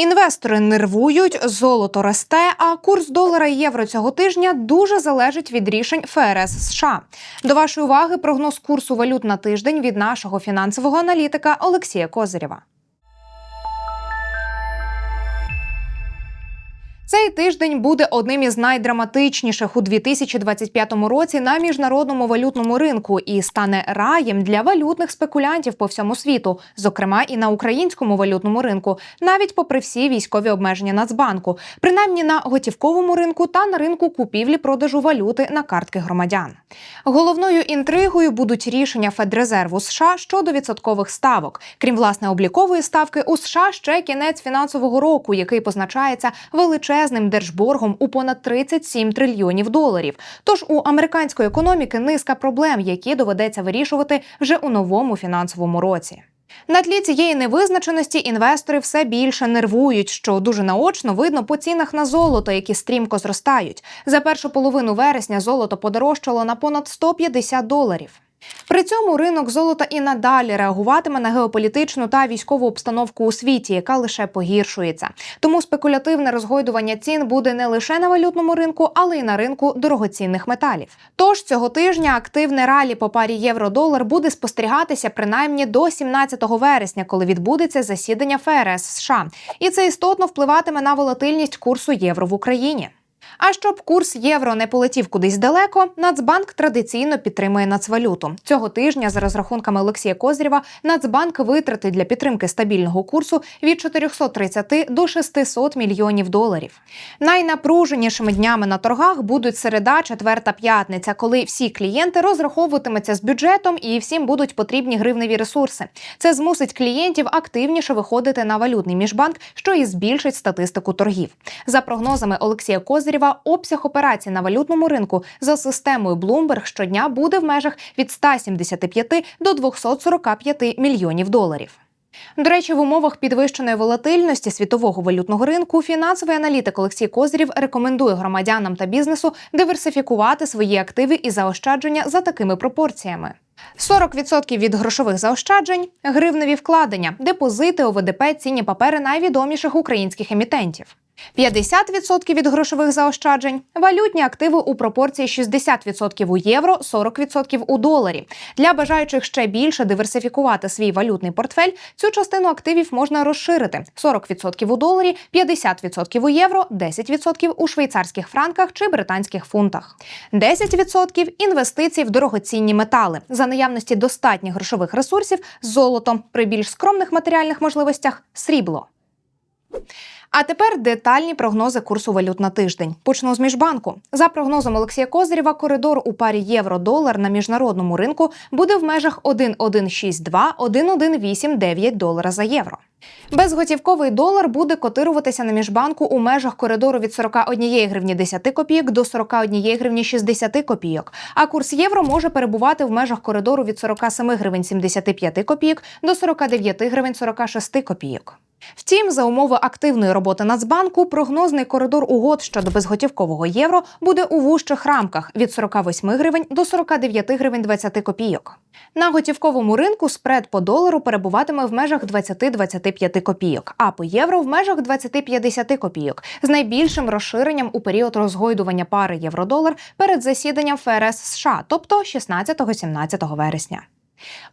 Інвестори нервують, золото росте, а курс долара і євро цього тижня дуже залежить від рішень ФРС США. До вашої уваги прогноз курсу валют на тиждень від нашого фінансового аналітика Олексія Козирєва. Цей тиждень буде одним із найдраматичніших у 2025 році на міжнародному валютному ринку і стане раєм для валютних спекулянтів по всьому світу, зокрема і на українському валютному ринку, навіть попри всі військові обмеження Нацбанку, принаймні на готівковому ринку та на ринку купівлі-продажу валюти на картки громадян. Головною інтригою будуть рішення Федрезерву США щодо відсоткових ставок. Крім власне облікової ставки, у США ще кінець фінансового року, який позначається величезним держборгом у понад 37 трильйонів доларів. Тож у американської економіки низка проблем, які доведеться вирішувати вже у новому фінансовому році. На тлі цієї невизначеності інвестори все більше нервують, що дуже наочно видно по цінах на золото, які стрімко зростають. За першу половину вересня золото подорожчало на понад 150 доларів. При цьому ринок золота і надалі реагуватиме на геополітичну та військову обстановку у світі, яка лише погіршується. Тому спекулятивне розгойдування цін буде не лише на валютному ринку, але й на ринку дорогоцінних металів. Тож цього тижня активне ралі по парі євро-долар буде спостерігатися принаймні до 17 вересня, коли відбудеться засідання ФРС США, і це істотно впливатиме на волатильність курсу євро в Україні. А щоб курс євро не полетів кудись далеко, Нацбанк традиційно підтримує нацвалюту. Цього тижня, за розрахунками Олексія Козрєва, Нацбанк витратить для підтримки стабільного курсу від 430 до 600 мільйонів доларів. Найнапруженішими днями на торгах будуть середа, четверта п'ятниця, коли всі клієнти розраховуватимуться з бюджетом і всім будуть потрібні гривневі ресурси. Це змусить клієнтів активніше виходити на валютний міжбанк, що і збільшить статистику торгів. За прогнозами Олексія Козирєва, обсяг операцій на валютному ринку за системою Bloomberg щодня буде в межах від 175 до 245 мільйонів доларів. До речі, в умовах підвищеної волатильності світового валютного ринку фінансовий аналітик Олексій Козирів рекомендує громадянам та бізнесу диверсифікувати свої активи і заощадження за такими пропорціями. 40% від грошових заощаджень гривневі вкладення, депозити, ОВДП, цінні папери найвідоміших українських емітентів. 50% від грошових заощаджень валютні активи у пропорції 60% у євро, 40% у доларі. Для бажаючих ще більше диверсифікувати свій валютний портфель. Цю частину активів можна розширити: 40% у доларі, 50% у євро, 10% у швейцарських франках чи британських фунтах, 10% інвестицій в дорогоцінні метали за наявності достатніх грошових ресурсів, золото при більш скромних матеріальних можливостях срібло. А тепер детальні прогнози курсу валют на тиждень. Почну з міжбанку. За прогнозом Олексія Козирєва, коридор у парі євро-долар на міжнародному ринку буде в межах 1,162-1,189 долара за євро. Безготівковий долар буде котируватися на міжбанку у межах коридору від 41 гривні 10 копійок до 41 гривні 60 копійок. А курс євро може перебувати в межах коридору від 47 гривень 75 копійок до 49 гривень 46 копійок. Втім, за умови активної роботи Нацбанку, прогнозний коридор угод щодо безготівкового євро буде у вужчих рамках від 48 гривень до 49 гривень 20 копійок. На готівковому ринку спред по долару перебуватиме в межах 20-25 копійок, а по євро в межах 20-50 копійок з найбільшим розширенням у період розгойдування пари євро-долар перед засіданням ФРС США, тобто 16-17 вересня.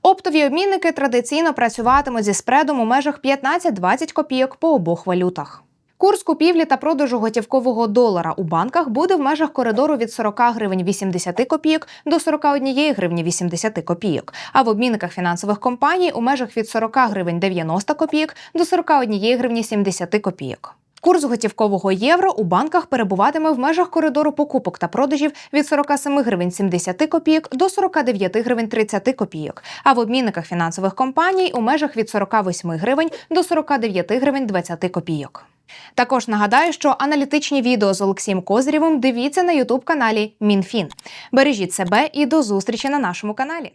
Оптові обмінники традиційно працюватимуть зі спредом у межах 15-20 копійок по обох валютах. Курс купівлі та продажу готівкового долара у банках буде в межах коридору від 40 гривень 80 копійок до 41 гривні 80 копійок, а в обмінниках фінансових компаній у межах від 40 гривень 90 копійок до 41 гривні 70 копійок. Курс готівкового євро у банках перебуватиме в межах коридору покупок та продажів від 47 гривень 70 копійок до 49 гривень 30 копійок, а в обмінниках фінансових компаній у межах від 48 гривень до 49 гривень 20 копійок. Також нагадаю, що аналітичні відео з Олексієм Козирєвим дивіться на ютуб каналі МінФін. Бережіть себе і до зустрічі на нашому каналі.